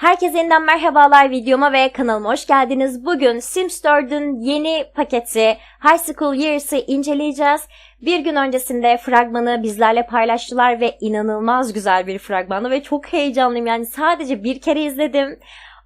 Herkese yeniden merhabalar videoma ve kanalıma hoş geldiniz. Bugün Sims 4'ün yeni paketi High School Years'ı inceleyeceğiz. Bir gün öncesinde fragmanı bizlerle paylaştılar ve inanılmaz güzel bir fragmanı ve çok heyecanlıyım. Yani sadece bir kere izledim.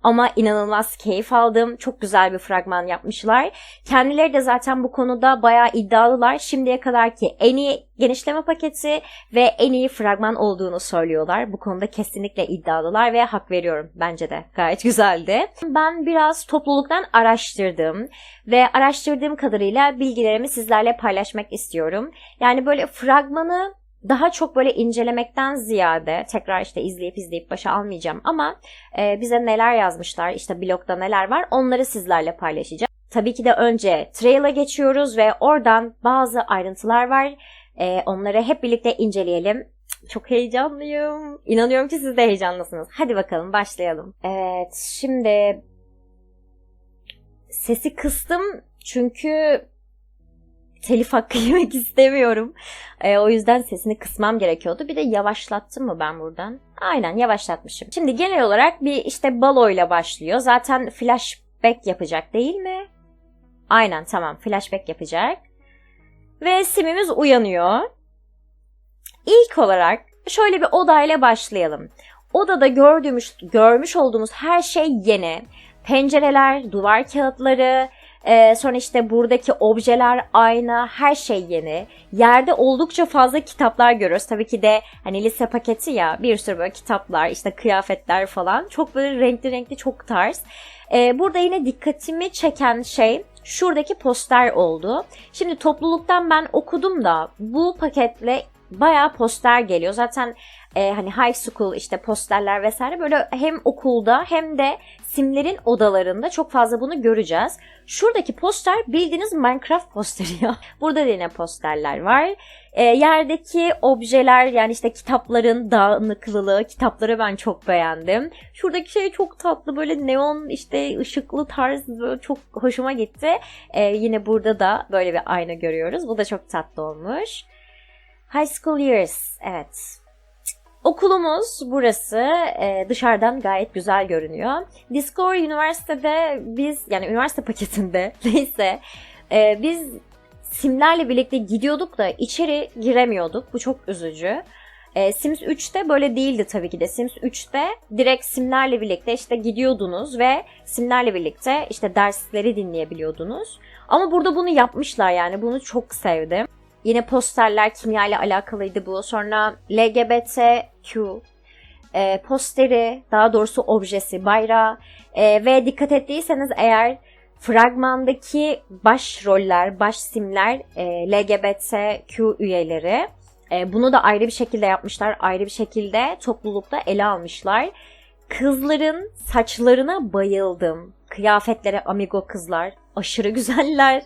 Ama inanılmaz keyif aldım. Çok güzel bir fragman yapmışlar. Kendileri de zaten bu konuda bayağı iddialılar. Şimdiye kadar ki en iyi genişleme paketi ve en iyi fragman olduğunu söylüyorlar. Bu konuda kesinlikle iddialılar ve hak veriyorum. Bence de gayet güzeldi. Ben biraz topluluktan araştırdım ve araştırdığım kadarıyla bilgilerimi sizlerle paylaşmak istiyorum. Yani böyle fragmanı daha çok böyle incelemekten ziyade tekrar işte izleyip izleyip başa almayacağım ama e, bize neler yazmışlar işte blogda neler var onları sizlerle paylaşacağım. Tabii ki de önce trail'a geçiyoruz ve oradan bazı ayrıntılar var. E, onları hep birlikte inceleyelim. Çok heyecanlıyım. İnanıyorum ki siz de heyecanlısınız. Hadi bakalım başlayalım. Evet şimdi sesi kıstım çünkü telif hakkı yemek istemiyorum. E, o yüzden sesini kısmam gerekiyordu. Bir de yavaşlattım mı ben buradan? Aynen yavaşlatmışım. Şimdi genel olarak bir işte baloyla başlıyor. Zaten flashback yapacak değil mi? Aynen tamam flashback yapacak. Ve simimiz uyanıyor. İlk olarak şöyle bir odayla başlayalım. Odada gördüğümüz, görmüş olduğumuz her şey yeni. Pencereler, duvar kağıtları, ee, sonra işte buradaki objeler, ayna, her şey yeni. Yerde oldukça fazla kitaplar görüyoruz. Tabii ki de hani lise paketi ya bir sürü böyle kitaplar, işte kıyafetler falan. Çok böyle renkli renkli çok tarz. Ee, burada yine dikkatimi çeken şey şuradaki poster oldu. Şimdi topluluktan ben okudum da bu paketle bayağı poster geliyor. Zaten e, hani high school işte posterler vesaire böyle hem okulda hem de simlerin odalarında çok fazla bunu göreceğiz. Şuradaki poster bildiğiniz Minecraft posteri ya. Burada da yine posterler var. E, yerdeki objeler yani işte kitapların dağınıklılığı, kitapları ben çok beğendim. Şuradaki şey çok tatlı böyle neon işte ışıklı tarz böyle çok hoşuma gitti. E, yine burada da böyle bir ayna görüyoruz. Bu da çok tatlı olmuş. High School Years, evet. Okulumuz burası e, dışarıdan gayet güzel görünüyor. Discover Üniversitede biz yani üniversite paketinde neyse e, biz simlerle birlikte gidiyorduk da içeri giremiyorduk. Bu çok üzücü. E, Sims 3'te böyle değildi tabii ki de. Sims 3'te direkt simlerle birlikte işte gidiyordunuz ve simlerle birlikte işte dersleri dinleyebiliyordunuz. Ama burada bunu yapmışlar yani bunu çok sevdim. Yine posterler kimya ile alakalıydı bu. Sonra LGBTQ e, posteri, daha doğrusu objesi, bayrağı e, ve dikkat ettiyseniz eğer fragmandaki baş roller, baş simler e, LGBTQ üyeleri. E, bunu da ayrı bir şekilde yapmışlar, ayrı bir şekilde toplulukta ele almışlar. Kızların saçlarına bayıldım. Kıyafetlere amigo kızlar aşırı güzeller.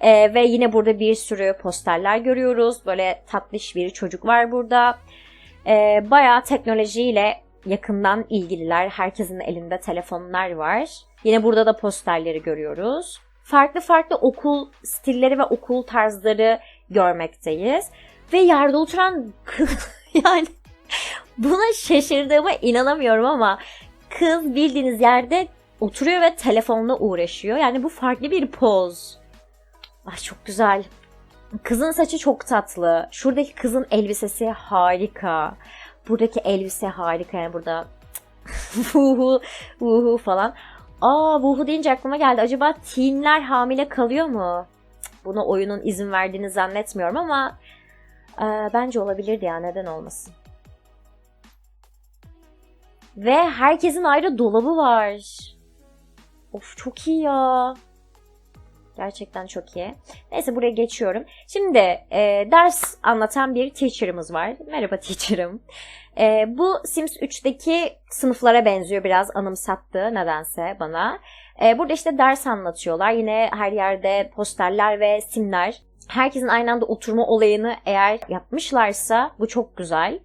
Ee, ve yine burada bir sürü posterler görüyoruz. Böyle tatlış bir çocuk var burada. Ee, bayağı teknolojiyle yakından ilgililer. Herkesin elinde telefonlar var. Yine burada da posterleri görüyoruz. Farklı farklı okul stilleri ve okul tarzları görmekteyiz. Ve yerde oturan kız yani buna şaşırdığıma inanamıyorum ama kız bildiğiniz yerde oturuyor ve telefonla uğraşıyor. Yani bu farklı bir poz. Ay çok güzel. Kızın saçı çok tatlı. Şuradaki kızın elbisesi harika. Buradaki elbise harika. Yani burada vuhu vuhu falan. Aa vuhu deyince aklıma geldi. Acaba teenler hamile kalıyor mu? Buna oyunun izin verdiğini zannetmiyorum ama e, bence olabilirdi ya neden olmasın. Ve herkesin ayrı dolabı var. Of çok iyi ya. Gerçekten çok iyi. Neyse buraya geçiyorum. Şimdi e, ders anlatan bir teacher'ımız var. Merhaba teacher'ım. E, bu Sims 3'teki sınıflara benziyor biraz anımsattı nedense bana. E, burada işte ders anlatıyorlar. Yine her yerde posterler ve simler. Herkesin aynı anda oturma olayını eğer yapmışlarsa bu çok güzel.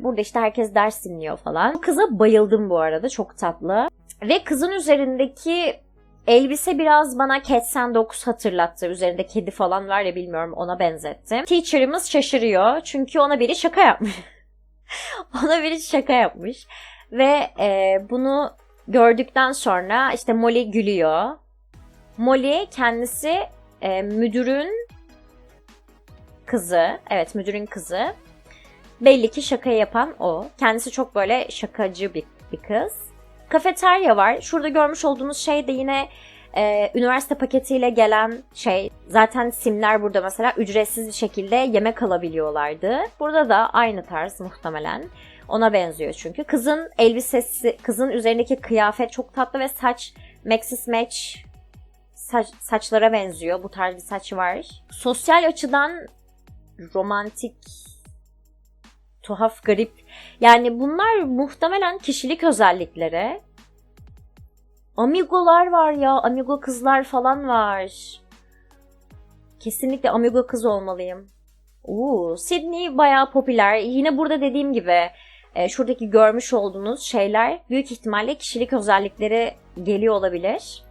Burada işte herkes ders dinliyor falan. Kıza bayıldım bu arada. Çok tatlı. Ve kızın üzerindeki elbise biraz bana Cat Sandbox hatırlattı. Üzerinde kedi falan var ya bilmiyorum ona benzettim. Teacher'ımız şaşırıyor çünkü ona biri şaka yapmış. ona biri şaka yapmış. Ve e, bunu gördükten sonra işte Molly gülüyor. Molly kendisi e, müdürün kızı. Evet müdürün kızı. Belli ki şaka yapan o. Kendisi çok böyle şakacı bir, bir kız. Kafeterya var. Şurada görmüş olduğunuz şey de yine e, üniversite paketiyle gelen şey. Zaten simler burada mesela ücretsiz bir şekilde yemek alabiliyorlardı. Burada da aynı tarz muhtemelen. Ona benziyor çünkü. Kızın elbisesi, kızın üzerindeki kıyafet çok tatlı ve saç Maxis Match saç, saçlara benziyor. Bu tarz bir saç var. Sosyal açıdan romantik tuhaf, garip. Yani bunlar muhtemelen kişilik özellikleri. Amigolar var ya, amigo kızlar falan var. Kesinlikle amigo kız olmalıyım. Oo, Sydney bayağı popüler. Yine burada dediğim gibi e, şuradaki görmüş olduğunuz şeyler büyük ihtimalle kişilik özellikleri geliyor olabilir.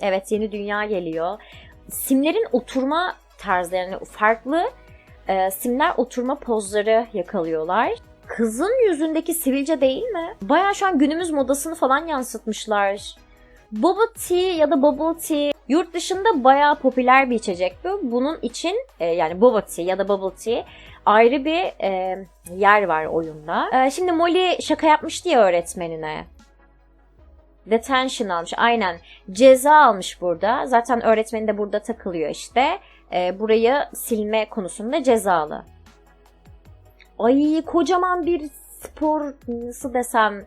Evet yeni dünya geliyor. Simlerin oturma tarzlarını farklı e, simler oturma pozları yakalıyorlar. Kızın yüzündeki sivilce değil mi? Baya şu an günümüz modasını falan yansıtmışlar. Boba tea ya da bubble tea yurt dışında baya popüler bir içecek bu. Bunun için e, yani boba tea ya da bubble tea ayrı bir e, yer var oyunda. E, şimdi Molly şaka yapmıştı ya öğretmenine. Detention almış. Aynen. Ceza almış burada. Zaten öğretmeni de burada takılıyor işte e, burayı silme konusunda cezalı. Ay kocaman bir spor nasıl desem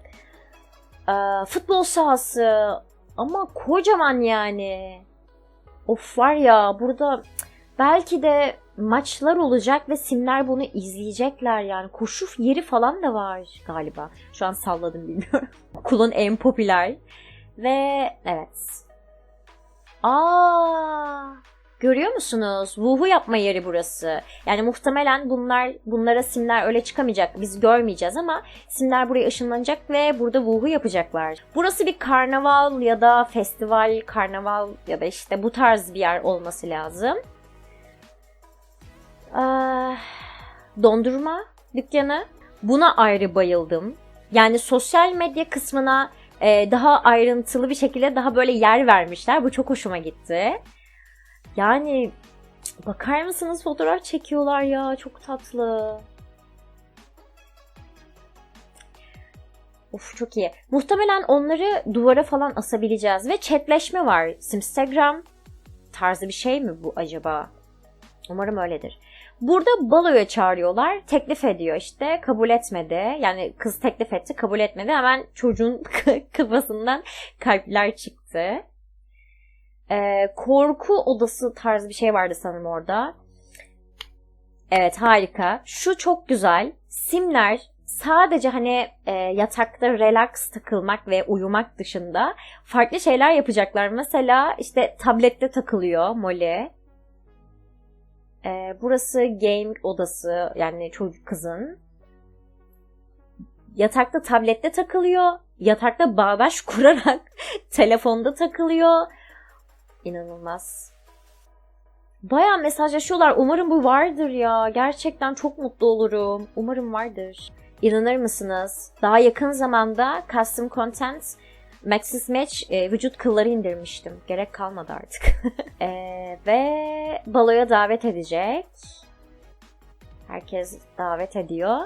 e, futbol sahası ama kocaman yani. Of var ya burada belki de maçlar olacak ve simler bunu izleyecekler yani. Koşu yeri falan da var galiba. Şu an salladım bilmiyorum. Okulun en popüler. Ve evet. Aa, Görüyor musunuz? Wuhu yapma yeri burası. Yani muhtemelen bunlar bunlara simler öyle çıkamayacak. Biz görmeyeceğiz ama simler buraya ışınlanacak ve burada Wuhu yapacaklar. Burası bir karnaval ya da festival, karnaval ya da işte bu tarz bir yer olması lazım. Ee, dondurma dükkanı. Buna ayrı bayıldım. Yani sosyal medya kısmına e, daha ayrıntılı bir şekilde daha böyle yer vermişler. Bu çok hoşuma gitti. Yani bakar mısınız fotoğraf çekiyorlar ya çok tatlı. Of çok iyi. Muhtemelen onları duvara falan asabileceğiz. Ve chatleşme var. Instagram tarzı bir şey mi bu acaba? Umarım öyledir. Burada baloya çağırıyorlar. Teklif ediyor işte. Kabul etmedi. Yani kız teklif etti. Kabul etmedi. Hemen çocuğun kafasından kalpler çıktı. Ee, korku odası tarzı bir şey vardı sanırım orada. Evet harika. Şu çok güzel. Simler sadece hani e, yatakta relax takılmak ve uyumak dışında farklı şeyler yapacaklar. Mesela işte tablette takılıyor Molly. E, burası game odası yani çocuk kızın. Yatakta tablette takılıyor. Yatakta bağdaş kurarak telefonda takılıyor. İnanılmaz. Baya mesajlaşıyorlar. Umarım bu vardır ya. Gerçekten çok mutlu olurum. Umarım vardır. İnanır mısınız? Daha yakın zamanda custom content Maxis Match e, vücut kılları indirmiştim. Gerek kalmadı artık. e, ve baloya davet edecek. Herkes davet ediyor.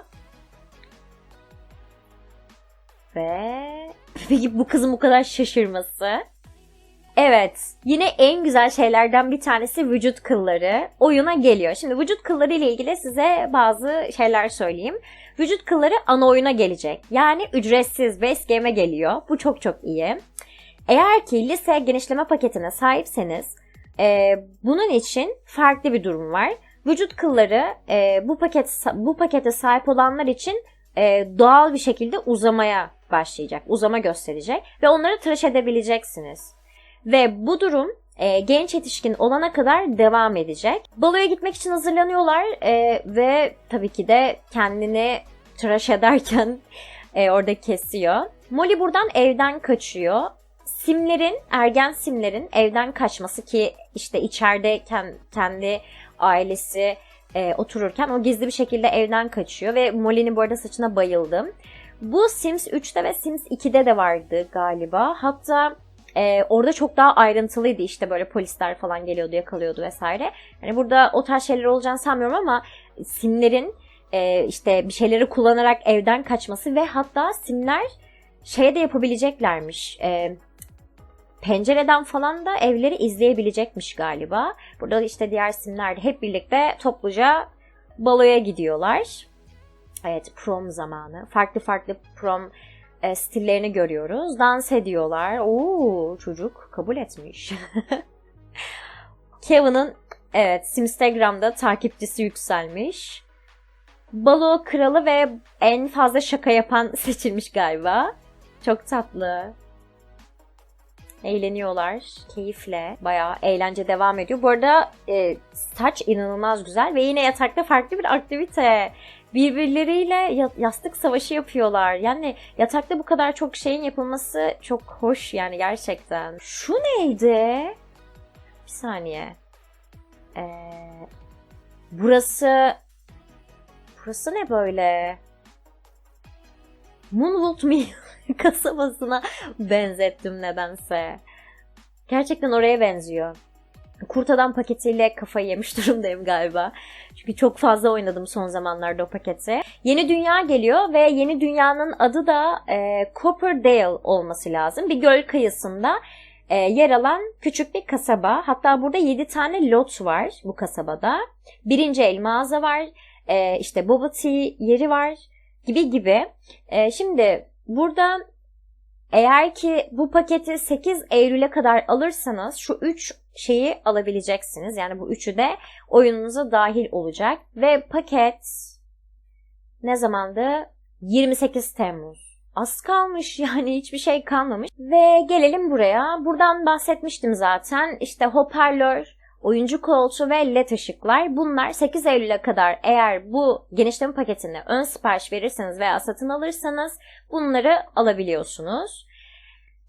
Ve peki bu kızın bu kadar şaşırması? Evet. Yine en güzel şeylerden bir tanesi vücut kılları. Oyuna geliyor. Şimdi vücut kılları ile ilgili size bazı şeyler söyleyeyim. Vücut kılları ana oyuna gelecek. Yani ücretsiz base game'e geliyor. Bu çok çok iyi. Eğer ki lise genişleme paketine sahipseniz e, bunun için farklı bir durum var. Vücut kılları e, bu paket bu pakete sahip olanlar için e, doğal bir şekilde uzamaya başlayacak. Uzama gösterecek ve onları tıraş edebileceksiniz. Ve bu durum e, genç yetişkin olana kadar devam edecek. Baloya gitmek için hazırlanıyorlar e, ve tabii ki de kendini tıraş ederken e, orada kesiyor. Molly buradan evden kaçıyor. Simlerin, ergen simlerin evden kaçması ki işte içeride kendi ailesi e, otururken o gizli bir şekilde evden kaçıyor ve Molly'nin bu arada saçına bayıldım. Bu Sims 3'te ve Sims 2'de de vardı galiba. Hatta e, orada çok daha ayrıntılıydı işte böyle polisler falan geliyordu yakalıyordu vesaire. Hani burada o tarz şeyler olacağını sanmıyorum ama simlerin e, işte bir şeyleri kullanarak evden kaçması ve hatta simler şey de yapabileceklermiş. E, pencereden falan da evleri izleyebilecekmiş galiba. Burada işte diğer simler de hep birlikte topluca baloya gidiyorlar. Evet prom zamanı. Farklı farklı prom e, stillerini görüyoruz. Dans ediyorlar. Oo çocuk kabul etmiş. Kevin'ın evet Instagram'da takipçisi yükselmiş. Balo kralı ve en fazla şaka yapan seçilmiş galiba. Çok tatlı. Eğleniyorlar keyifle. Bayağı eğlence devam ediyor. Bu arada e, saç inanılmaz güzel ve yine yatakta farklı bir aktivite. Birbirleriyle yastık savaşı yapıyorlar. Yani yatakta bu kadar çok şeyin yapılması çok hoş yani gerçekten. Şu neydi? Bir saniye. Ee, burası burası ne böyle? Moonwood Mill kasabasına benzettim nedense. Gerçekten oraya benziyor. Kurt Adam paketiyle kafayı yemiş durumdayım galiba. Çünkü çok fazla oynadım son zamanlarda o paketi. Yeni Dünya geliyor ve Yeni Dünya'nın adı da e, Copperdale olması lazım. Bir göl kıyısında e, yer alan küçük bir kasaba. Hatta burada 7 tane lot var bu kasabada. Birinci el mağaza var. E, işte boba tea yeri var gibi gibi. E, şimdi burada eğer ki bu paketi 8 Eylül'e kadar alırsanız şu 3 şeyi alabileceksiniz. Yani bu üçü de oyununuza dahil olacak. Ve paket ne zamandı? 28 Temmuz. Az kalmış yani hiçbir şey kalmamış. Ve gelelim buraya. Buradan bahsetmiştim zaten. İşte hoparlör, oyuncu koltuğu ve led ışıklar. Bunlar 8 Eylül'e kadar eğer bu genişleme paketini ön sipariş verirseniz veya satın alırsanız bunları alabiliyorsunuz.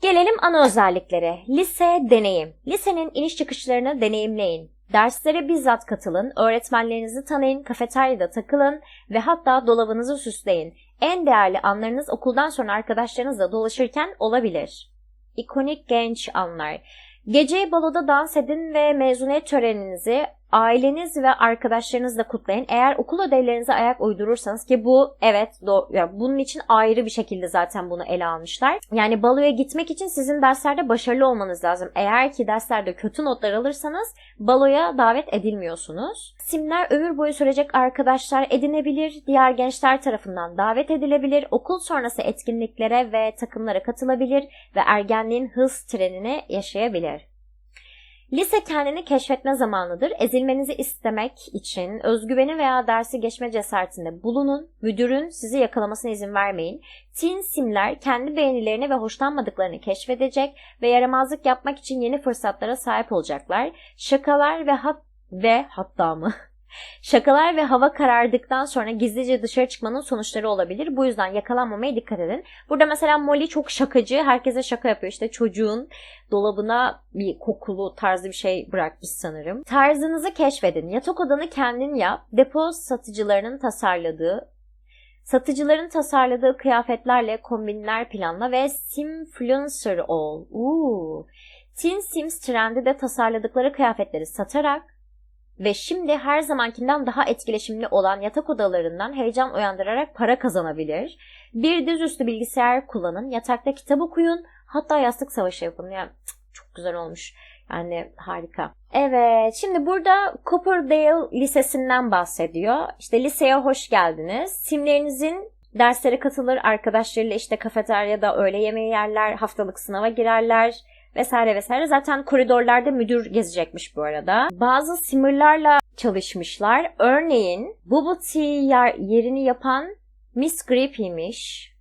Gelelim ana özelliklere. Lise deneyim. Lisenin iniş çıkışlarını deneyimleyin. Derslere bizzat katılın, öğretmenlerinizi tanıyın, kafeteryada takılın ve hatta dolabınızı süsleyin. En değerli anlarınız okuldan sonra arkadaşlarınızla dolaşırken olabilir. İkonik genç anlar. Gece baloda dans edin ve mezuniyet töreninizi aileniz ve arkadaşlarınızla kutlayın. Eğer okul ödevlerinize ayak uydurursanız ki bu evet do- ya bunun için ayrı bir şekilde zaten bunu ele almışlar. Yani baloya gitmek için sizin derslerde başarılı olmanız lazım. Eğer ki derslerde kötü notlar alırsanız baloya davet edilmiyorsunuz. Simler ömür boyu sürecek arkadaşlar edinebilir, diğer gençler tarafından davet edilebilir, okul sonrası etkinliklere ve takımlara katılabilir ve ergenliğin hız trenini yaşayabilir. Lise kendini keşfetme zamanıdır. Ezilmenizi istemek için özgüveni veya dersi geçme cesaretinde bulunun. Müdürün sizi yakalamasına izin vermeyin. Teen simler kendi beğenilerini ve hoşlanmadıklarını keşfedecek ve yaramazlık yapmak için yeni fırsatlara sahip olacaklar. Şakalar ve hat ve hatta mı? Şakalar ve hava karardıktan sonra gizlice dışarı çıkmanın sonuçları olabilir. Bu yüzden yakalanmamaya dikkat edin. Burada mesela Molly çok şakacı. Herkese şaka yapıyor. İşte çocuğun dolabına bir kokulu tarzı bir şey bırakmış sanırım. Tarzınızı keşfedin. Yatak odanı kendin yap. Depo satıcılarının tasarladığı Satıcıların tasarladığı kıyafetlerle kombinler planla ve simfluencer ol. Uuu. Teen Sims trendi de tasarladıkları kıyafetleri satarak ve şimdi her zamankinden daha etkileşimli olan yatak odalarından heyecan uyandırarak para kazanabilir. Bir dizüstü bilgisayar kullanın, yatakta kitap okuyun, hatta yastık savaşı yapın. Yani çok güzel olmuş. Yani harika. Evet, şimdi burada Copperdale Lisesi'nden bahsediyor. İşte liseye hoş geldiniz. Simlerinizin derslere katılır, arkadaşlarıyla işte kafeteryada öğle yemeği yerler, haftalık sınava girerler vesaire vesaire. Zaten koridorlarda müdür gezecekmiş bu arada. Bazı simırlarla çalışmışlar. Örneğin Bubble Tea yerini yapan Miss Grippy'miş.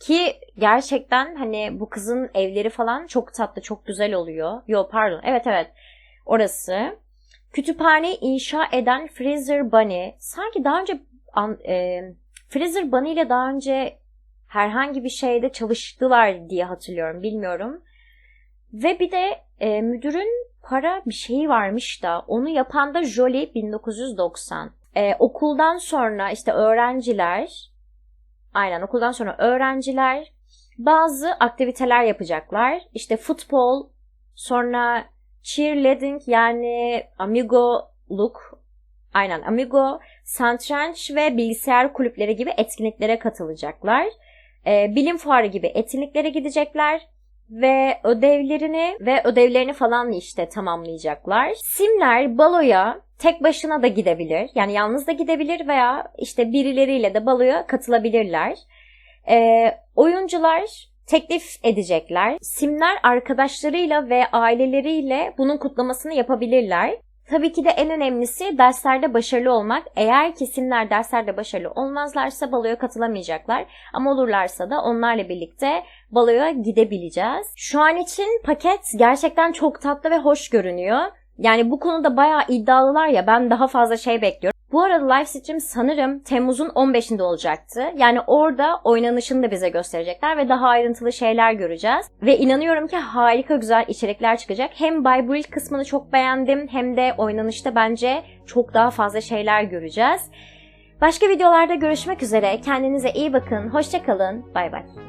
Ki gerçekten hani bu kızın evleri falan çok tatlı, çok güzel oluyor. Yo pardon. Evet evet. Orası. Kütüphane inşa eden Freezer Bunny. Sanki daha önce an, e, Freezer Bunny ile daha önce herhangi bir şeyde çalıştılar diye hatırlıyorum. Bilmiyorum. Ve bir de e, müdürün para bir şeyi varmış da onu yapan da Jolie 1990. E, okuldan sonra işte öğrenciler aynen okuldan sonra öğrenciler bazı aktiviteler yapacaklar. İşte futbol, sonra cheerleading yani amigoluk, aynen amigo, satranç ve bilgisayar kulüpleri gibi etkinliklere katılacaklar. Ee, bilim fuarı gibi etkinliklere gidecekler ve ödevlerini ve ödevlerini falan işte tamamlayacaklar. Simler baloya tek başına da gidebilir. Yani yalnız da gidebilir veya işte birileriyle de baloya katılabilirler. Ee, oyuncular teklif edecekler. Simler arkadaşlarıyla ve aileleriyle bunun kutlamasını yapabilirler. Tabii ki de en önemlisi derslerde başarılı olmak. Eğer ki simler derslerde başarılı olmazlarsa baloya katılamayacaklar. Ama olurlarsa da onlarla birlikte baloya gidebileceğiz. Şu an için paket gerçekten çok tatlı ve hoş görünüyor. Yani bu konuda bayağı iddialılar ya ben daha fazla şey bekliyorum. Bu arada live stream sanırım Temmuz'un 15'inde olacaktı. Yani orada oynanışını da bize gösterecekler ve daha ayrıntılı şeyler göreceğiz. Ve inanıyorum ki harika güzel içerikler çıkacak. Hem Build kısmını çok beğendim hem de oynanışta bence çok daha fazla şeyler göreceğiz. Başka videolarda görüşmek üzere. Kendinize iyi bakın. Hoşçakalın. Bay bay.